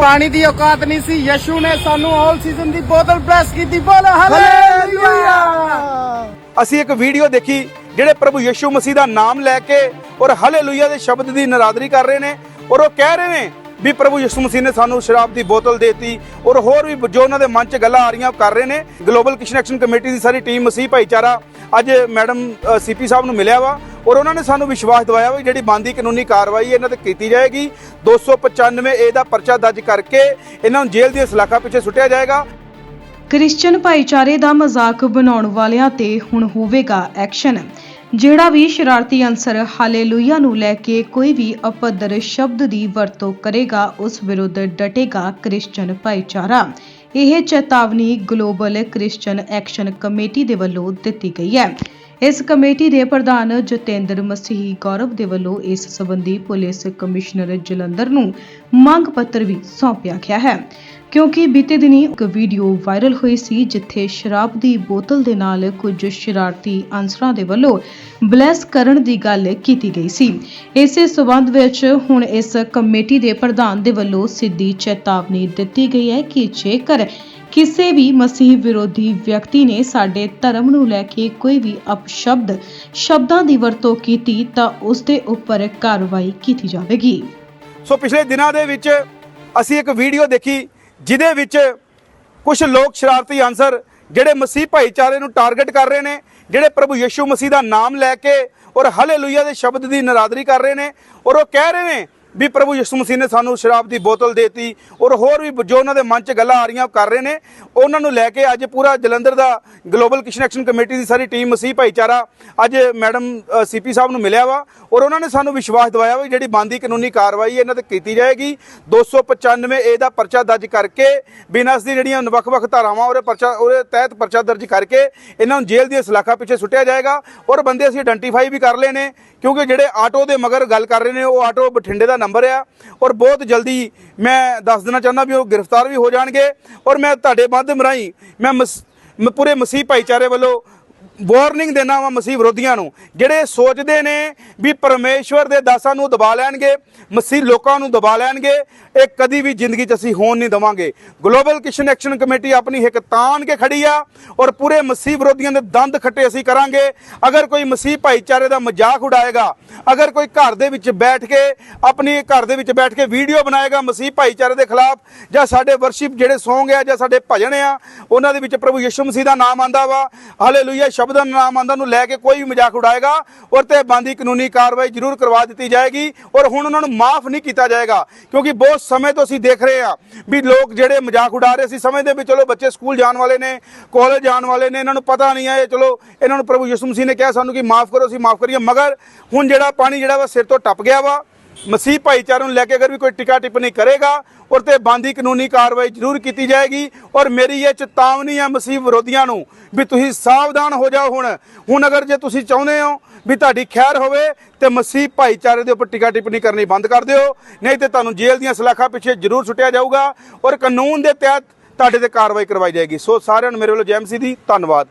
ਪਾਣੀ ਦੀ ਔਕਾਤ ਨਹੀਂ ਸੀ। ਯਸ਼ੂ ਨੇ ਸਾਨੂੰ ਆਲ ਸੀਜ਼ਨ ਦੀ ਬੋਤਲ ਪ੍ਰੈਸ ਕੀਤੀ। ਬੋਲ ਹਾਲੇਲੂਇਆ ਅਸੀਂ ਇੱਕ ਵੀਡੀਓ ਦੇਖੀ, ਜਿਹੜੇ ਪ੍ਰਭੂ ਯਸ਼ੂ ਮਸੀਹ ਦਾ ਨਾਮ ਲੈ ਕੇ ਔਰ ਹਾਲੇਲੂਇਆ ਦੇ ਸ਼ਬਦ ਦੀ ਨਰਾਦਰੀ ਕਰ ਰਹੇ ਨੇ ਔਰ ਉਹ ਕਹਿ ਰਹੇ ਨੇ ਵੀ ਪ੍ਰਭੂ ਯਿਸੂ ਮਸੀਹ ਨੇ ਸਾਨੂੰ ਸ਼ਰਾਬ ਦੀ ਬੋਤਲ ਦੇਤੀ ਔਰ ਹੋਰ ਵੀ ਜੋ ਉਹਨਾਂ ਦੇ ਮਨ 'ਚ ਗੱਲਾਂ ਆ ਰਹੀਆਂ ਉਹ ਕਰ ਰਹੇ ਨੇ। ਗਲੋਬਲ ਕਿਸ਼ਨ ਐਕਸ਼ਨ ਕਮੇਟੀ ਦੀ ਸਾਰੀ ਟੀਮ ਮਸੀਹ ਭਾਈਚਾਰਾ ਅੱਜ ਮੈਡਮ ਸੀਪੀ ਸਾਹਿਬ ਨੂੰ ਮਿਲਿਆ ਵਾ। ਔਰ ਉਹਨਾਂ ਨੇ ਸਾਨੂੰ ਵਿਸ਼ਵਾਸ ਦਿਵਾਇਆ ਵੀ ਜਿਹੜੀ ਬੰਦੀ ਕਾਨੂੰਨੀ ਕਾਰਵਾਈ ਇਹਨਾਂ ਤੇ ਕੀਤੀ ਜਾਏਗੀ 295 ਏ ਦਾ ਪਰਚਾ ਦਰਜ ਕਰਕੇ ਇਹਨਾਂ ਨੂੰ ਜੇਲ੍ਹ ਦੀਆਂ ਸਲਾਖਾਂ ਪਿੱਛੇ ਸੁੱਟਿਆ ਜਾਏਗਾ। ਕ੍ਰਿਸਚੀਅਨ ਭਾਈਚਾਰੇ ਦਾ ਮਜ਼ਾਕ ਬਣਾਉਣ ਵਾਲਿਆਂ ਤੇ ਹੁਣ ਹੋਵੇਗਾ ਐਕਸ਼ਨ। ਜਿਹੜਾ ਵੀ ਸ਼ਰਾਰਤੀ ਅੰਸਰ ਹਾਲੇਲੂਇਆ ਨੂੰ ਲੈ ਕੇ ਕੋਈ ਵੀ ਅਪਦਰ ਸ਼ਬਦ ਦੀ ਵਰਤੋਂ ਕਰੇਗਾ, ਉਸ ਵਿਰੁੱਧ ਡਟੇਗਾ ਕ੍ਰਿਸਚੀਅਨ ਭਾਈਚਾਰਾ। ਇਹ ਚੇਤਾਵਨੀ ਗਲੋਬਲ ਕ੍ਰਿਸਚੀਅਨ ਐਕਸ਼ਨ ਕਮੇਟੀ ਦੇ ਵੱਲੋਂ ਦਿੱਤੀ ਗਈ ਹੈ। ਇਸ ਕਮੇਟੀ ਦੇ ਪ੍ਰਧਾਨ ਜਤਿੰਦਰ ਮਸੀਹ ਗੌਰਵ ਦੇ ਵੱਲੋਂ ਇਸ ਸੰਬੰਧੀ ਪੁਲਿਸ ਕਮਿਸ਼ਨਰ ਜਲੰਧਰ ਨੂੰ ਮੰਗ ਪੱਤਰ ਵੀ ਸੌਂਪਿਆ ਗਿਆ ਹੈ। ਕਿਉਂਕਿ ਬੀਤੇ ਦਿਨੀ ਇੱਕ ਵੀਡੀਓ ਵਾਇਰਲ ਹੋਈ ਸੀ ਜਿੱਥੇ ਸ਼ਰਾਬ ਦੀ ਬੋਤਲ ਦੇ ਨਾਲ ਕੁਝ ਸ਼ਰਾਰਤੀ ਅਨਸਰਾਂ ਦੇ ਵੱਲੋਂ ਬਲੈਸ ਕਰਨ ਦੀ ਗੱਲ ਕੀਤੀ ਗਈ ਸੀ। ਇਸੇ ਸਬੰਧ ਵਿੱਚ ਹੁਣ ਇਸ ਕਮੇਟੀ ਦੇ ਪ੍ਰਧਾਨ ਦੇ ਵੱਲੋਂ ਸਿੱਧੀ ਚੇਤਾਵਨੀ ਦਿੱਤੀ ਗਈ ਹੈ ਕਿ ਜੇਕਰ ਕਿਸੇ ਵੀ ਮਸੀਹ ਵਿਰੋਧੀ ਵਿਅਕਤੀ ਨੇ ਸਾਡੇ ਧਰਮ ਨੂੰ ਲੈ ਕੇ ਕੋਈ ਵੀ ਅਪਸ਼ਬਦ ਸ਼ਬਦਾਂ ਦੀ ਵਰਤੋਂ ਕੀਤੀ ਤਾਂ ਉਸ ਦੇ ਉੱਪਰ ਕਾਰਵਾਈ ਕੀਤੀ ਜਾਵੇਗੀ। ਸੋ ਪਿਛਲੇ ਦਿਨਾਂ ਦੇ ਵਿੱਚ ਅਸੀਂ ਇੱਕ ਵੀਡੀਓ ਦੇਖੀ ਜਿਹਦੇ ਵਿੱਚ ਕੁਝ ਲੋਕ ਸ਼ਰਾਰਤੀ ਅਨਸਰ ਜਿਹੜੇ ਮਸੀਹ ਭਾਈਚਾਰੇ ਨੂੰ ਟਾਰਗੇਟ ਕਰ ਰਹੇ ਨੇ, ਜਿਹੜੇ ਪ੍ਰਭੂ ਯਿਸੂ ਮਸੀਹ ਦਾ ਨਾਮ ਲੈ ਕੇ ਔਰ ਹਾਲੇਲੂਇਆ ਦੇ ਸ਼ਬਦ ਦੀ ਨਰਾਦਰੀ ਕਰ ਰਹੇ ਨੇ ਔਰ ਉਹ ਕਹਿ ਰਹੇ ਨੇ ਵੀ ਪ੍ਰਭੂ ਯਿਸੂ ਮਸੀਹ ਨੇ ਸਾਨੂੰ ਸ਼ਰਾਬ ਦੀ ਬੋਤਲ ਦੇਤੀ ਔਰ ਹੋਰ ਵੀ ਜੋ ਉਹਨਾਂ ਦੇ ਮਨ 'ਚ ਗੱਲਾਂ ਆ ਰਹੀਆਂ ਉਹ ਕਰ ਰਹੇ ਨੇ। ਉਹਨਾਂ ਨੂੰ ਲੈ ਕੇ ਅੱਜ ਪੂਰਾ ਜਲੰਧਰ ਦਾ ਗਲੋਬਲ ਕਿਸ਼ਨ ਐਕਸ਼ਨ ਕਮੇਟੀ ਦੀ ਸਾਰੀ ਟੀਮ ਮਸੀਹ ਭਾਈਚਾਰਾ ਅੱਜ ਮੈਡਮ ਸੀਪੀ ਸਾਹਿਬ ਨੂੰ ਮਿਲਿਆ ਵਾ ਔਰ ਉਹਨਾਂ ਨੇ ਸਾਨੂੰ ਵਿਸ਼ਵਾਸ ਦਿਵਾਇਆ ਵੀ ਜਿਹੜੀ ਬੰਦੀ ਕਾਨੂੰਨੀ ਕਾਰਵਾਈ ਇਹਨਾਂ ਤੇ ਕੀਤੀ ਜਾਏਗੀ। 295 ਏ ਦਾ ਪਰਚਾ ਦਰਜ ਕਰਕੇ ਬਿਨਸ ਦੀ ਜਿਹੜੀਆਂ ਵੱਖ-ਵੱਖ ਧਾਰਾਵਾਂ ਉਹਦੇ ਪਰਚਾ ਉਹਦੇ ਤਹਿਤ ਪਰਚਾ ਦਰਜ ਕਰਕੇ ਇਹਨਾਂ ਨੂੰ ਜੇਲ੍ਹ ਦੀਆਂ ਸਲਾਖਾਂ ਪਿੱਛੇ ਸੁੱਟਿਆ ਜਾਏਗਾ ਔਰ ਬੰਦੇ ਅਸੀਂ ਆਇਡੈਂਟੀਫਾਈ ਵੀ ਕਰ ਲਏ ਨੇ ਕਿਉਂਕਿ ਜਿਹੜੇ ਆਟੋ ਦੇ ਮਗਰ ਗੱਲ ਕਰ ਰਹੇ ਨੇ, ਉਹ ਆਟੋ ਬਠਿੰਡੇ ਦਾ ਨੰਬਰ ਆ ਔਰ ਬਹੁਤ ਜਲਦੀ ਮੈਂ ਦੱਸ ਦੇਣਾ ਚਾਹੁੰਦਾ ਵੀ ਉਹ ਗ੍ਰਿਫਤਾਰ ਵੀ ਹੋ ਜਾਣਗੇ ਔਰ ਮੈਂ ਤੁਹਾਡੇ ਮਾਧਿਅਮ ਰਾਹੀਂ ਮੈਂ ਮਸ- ਮੈਂ, ਪੂਰੇ ਮਸੀਹ ਭਾਈਚਾਰੇ ਵੱਲੋਂ ਵਾਰਨਿੰਗ ਦੇਣਾ ਵਾ ਮਸੀਹ ਵਿਰੋਧੀਆਂ ਨੂੰ, ਜਿਹੜੇ ਸੋਚਦੇ ਨੇ ਵੀ ਪਰਮੇਸ਼ਵਰ ਦੇ ਦਾਸਾਂ ਨੂੰ ਦਬਾ ਲੈਣਗੇ, ਮਸੀਹ ਲੋਕਾਂ ਨੂੰ ਦਬਾ ਲੈਣਗੇ, ਇਹ ਕਦੀ ਵੀ ਜ਼ਿੰਦਗੀ 'ਚ ਅਸੀਂ ਹੋਣ ਨਹੀਂ ਦਵਾਂਗੇ। ਗਲੋਬਲ ਕਿਸ਼ਨ ਐਕਸ਼ਨ ਕਮੇਟੀ ਆਪਣੀ ਹਿੱਕ ਤਾਣ ਕੇ ਖੜੀ ਆ ਔਰ ਪੂਰੇ ਮਸੀਹ ਵਿਰੋਧੀਆਂ ਦੇ ਦੰਦ ਖੱਟੇ ਅਸੀਂ ਕਰਾਂਗੇ। ਅਗਰ ਕੋਈ ਮਸੀਹ ਭਾਈਚਾਰੇ ਦਾ ਮਜ਼ਾਕ ਉਡਾਏਗਾ, ਅਗਰ ਕੋਈ ਘਰ ਦੇ ਵਿੱਚ ਬੈਠ ਕੇ, ਆਪਣੀ ਘਰ ਦੇ ਵਿੱਚ ਬੈਠ ਕੇ ਵੀਡੀਓ ਬਣਾਏਗਾ ਮਸੀਹ ਭਾਈਚਾਰੇ ਦੇ ਖਿਲਾਫ, ਜਾਂ ਸਾਡੇ ਵਰਸ਼ਿਪ ਜਿਹੜੇ ਸੌਂਗ ਆ ਜਾਂ ਸਾਡੇ ਭਜਨ ਆ, ਉਹਨਾਂ ਦੇ ਵਿੱਚ ਪ੍ਰਭੂ ਯਿਸੂ ਮਸੀਹ ਦਾ ਨਾਮ ਆਂਦਾ ਵਾ। ਹਾਲੇਲੂਇਆ ਸ਼ਬਦ ਦਾ ਨਾਮ ਆਂਦਾ ਨੂੰ ਲੈ ਕੇ ਕੋਈ ਵੀ ਮਜ਼ਾਕ ਉਡਾਏਗਾ ਔਰ ਤੇ ਬੰਦੀ ਕਾਨੂੰਨੀ ਕਾਰਵਾਈ ਜ਼ਰੂਰ ਕਰਵਾ ਦਿੱਤੀ ਜਾਏਗੀ ਔਰ ਹੁਣ ਉਹਨਾਂ ਨੂੰ ਮਾਫ ਨਹੀਂ ਕੀਤਾ ਜਾਏਗਾ, ਕਿਉਂਕਿ ਬਹੁਤ ਸਮੇਂ ਤੋਂ ਅਸੀਂ ਦੇਖ ਰਹੇ ਆ ਵੀ ਲੋਕ ਜਿਹੜੇ ਮਜ਼ਾਕ ਉਡਾ ਰਹੇ ਸੀ ਸਮਝਦੇ ਵੀ ਚਲੋ ਬੱਚੇ ਸਕੂਲ ਜਾਣ ਵਾਲੇ ਨੇ ਕਾਲਜ ਜਾਣ ਵਾਲੇ ਨੇ, ਇਹਨਾਂ ਨੂੰ ਪਤਾ ਨਹੀਂ ਆ ਇਹ ਚਲੋ ਇਹਨਾਂ ਨੂੰ ਪ੍ਰਭੂ ਯਿਸੂ ਮਸੀਹ ਨੇ ਕਿਹਾ ਸਾਨੂੰ ਕਿ ਮਾਫ ਕਰੋ, ਅਸੀਂ ਮਾਫ ਕਰੀਏ, ਮਗਰ ਹੁਣ ਜਿਹੜਾ ਪਾਣੀ ਜਿਹੜਾ ਵਾ ਸਿਰ ਤੋਂ ਟੱਪ ਗਿਆ ਵਾ ਮਸੀਹ ਭਾਈਚਾਰੇ ਨੂੰ ਲੈ ਕੇ ਅਗਰ ਵੀ ਕੋਈ ਟਿਕਾ ਟਿੱਪਣੀ ਕਰੇਗਾ, ਔਰ ਤੇ ਬੰਦੀ ਕਾਨੂੰਨੀ ਕਾਰਵਾਈ ਜ਼ਰੂਰ ਕੀਤੀ ਜਾਏਗੀ, ਔਰ ਮੇਰੀ ਇਹ ਚੇਤਾਵਨੀ ਹੈ ਮਸੀਹ ਵਿਰੋਧੀਆਂ ਨੂੰ ਵੀ ਤੁਸੀਂ ਸਾਵਧਾਨ ਹੋ ਜਾਓ ਹੁਣ। ਹੁਣ ਅਗਰ ਜੇ ਤੁਸੀਂ ਚਾਹੁੰਦੇ ਹੋ ਵੀ ਤੁਹਾਡੀ ਖੈਰ ਹੋਵੇ, ਤੇ ਮਸੀਹ ਭਾਈਚਾਰੇ ਦੇ ਉੱਪਰ ਟਿਕਾ ਟਿੱਪਣੀ ਕਰਨੀ ਬੰਦ ਕਰ ਦਿਓ। ਨਹੀਂ ਤੇ ਤੁਹਾਨੂੰ ਜੇਲ੍ਹ ਦੀਆਂ ਸਲਾਖਾਂ ਪਿੱਛੇ ਜ਼ਰੂਰ ਸੁੱਟਿਆ ਜਾਊਗਾ, ਔਰ ਕਾਨੂੰਨ ਦੇ ਤਹਿਤ ਤੁਹਾਡੇ ਤੇ ਕਾਰਵਾਈ ਕਰਵਾਈ ਜਾਏਗੀ। ਸੋ ਸਾਰਿਆਂ ਨੂੰ ਮੇਰੇ ਵੱਲੋਂ ਜੈਮਸੀ ਦੀ ਧੰਨਵਾਦ।